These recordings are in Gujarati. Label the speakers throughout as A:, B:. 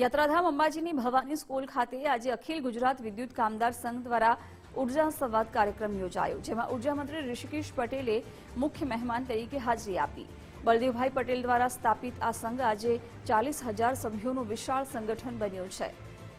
A: યાત્રાધામ અંબાજીની ભવાની સ્કૂલ ખાતે આજે અખિલ ગુજરાત વિદ્યુત કામદાર સંઘ દ્વારા ઊર્જા સંવાદ કાર્યક્રમ યોજાયો, જેમાં ઊર્જા મંત્રી ઋષિકેશ પટેલે મુખ્ય મહેમાન તરીકે હાજરી આપી. બળદેવભાઈ પટેલ દ્વારા સ્થાપિત આ સંઘ આજે ચાલીસ હજાર સભ્યોનું વિશાળ સંગઠન બન્યું છે.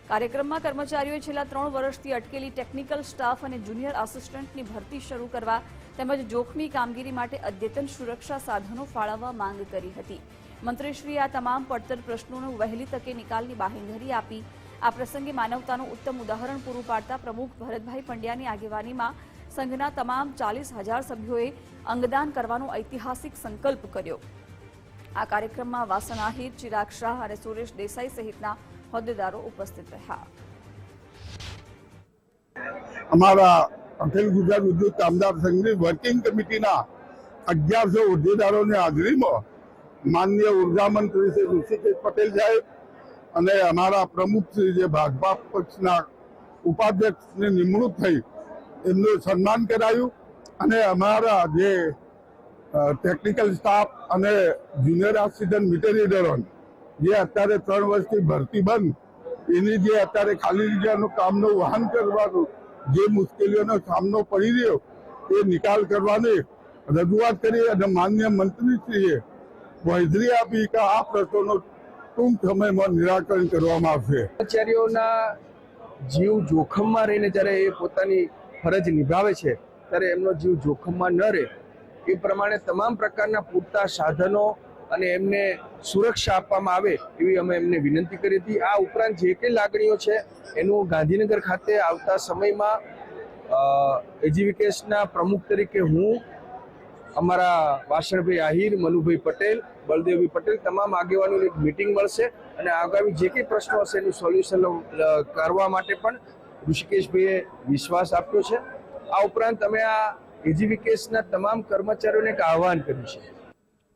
A: કાર્યક્રમમાં કર્મચારીઓએ છેલ્લા ત્રણ વર્ષથી અટકેલી ટેકનિકલ સ્ટાફ અને જુનિયર આસિસ્ટન્ટની ભરતી શરૂ કરવા તેમજ જોખમી કામગીરી માટે અદ્યતન સુરક્ષા સાધનો ફાળવવા માંગ કરી હતી. મંત્રીશ્રીએ આ તમામ પડતર પ્રશ્નોનો વહેલી તકે નિકાલની બાહેંધરી આપી. આ પ્રસંગે માનવતાનું ઉત્તમ ઉદાહરણ પૂરું પાડતા પ્રમુખ ભરતભાઈ પંડ્યાની આગેવાનીમાં સંઘના તમામ ચાલીસ હજાર સભ્યોએ અંગદાન કરવાનો ઐતિહાસિક સંકલ્પ કર્યો. આ કાર્યક્રમમાં વાસણ આહિર ચિરાગ શાહ અને સુરેશ દેસાઈ સહિતના હોદ્દેદારો ઉપસ્થિત રહ્યા.
B: અમારા અખિલ ગુજરાત વિદ્યુત કામદાર સંઘની વર્કિંગ કમિટીના અગિયારસો હોદ્દેદારોની હાજરીમાં માનનીય ઊર્જા મંત્રી શ્રી ઋષિકેશ પટેલ સાહેબ અને અમારા પ્રમુખ શ્રી જે ભાજપા પક્ષના ઉપાધ્યક્ષની નિમણૂક થઈ, એમનું સન્માન કરાયું અને અમારા જે ટેકનિકલ સ્ટાફ અને જુનિયર આસિસ્ટન્ટ મિટેરિયલ જે અત્યારે ત્રણ વર્ષથી ભરતી બંધ, એની જે અત્યારે ખાલી જગ્યાનું કામનું વહન કરવાનું જે મુશ્કેલીઓનો સામનો પડી રહ્યો, એ નિકાલ કરવાની રજૂઆત કરી અને માન્ય મંત્રીશ્રીએ વહેંચરી આપી કે આ પ્રશ્નોનો ટૂંક સમયમાં નિરાકરણ કરવામાં આવશે.
C: કર્મચારીઓના જીવ જોખમમાં રહીને જ્યારે એ પોતાની ફરજ નિભાવે છે, ત્યારે એમનો જીવ જોખમમાં ન રહે. એ પ્રમાણે તમામ પ્રકારના પૂરતા સાધનો અને એમને સુરક્ષા આપવામાં આવે એવી અમે એમને વિનંતી કરી હતી. આ ઉપરાંત જે કંઈ લાગણીઓ છે, એનું ગાંધીનગર ખાતે આવતા સમયમાં એજ્યુકેશનના પ્રમુખ તરીકે હું અમારા વાસણભાઈ આહિર, મનુભાઈ પટેલ બળદેવભાઈ પટેલ તમામ આગેવાનોની એક મિટિંગ મળશે અને આગામી જે કંઈ પ્રશ્નો હશે એનું સોલ્યુશન કરવા માટે પણ ઋષિકેશભાઈએ વિશ્વાસ આપ્યો છે. આ ઉપરાંત અમે આ એજીવિકેશના તમામ કર્મચારીઓને એક આહવાન કર્યું છે.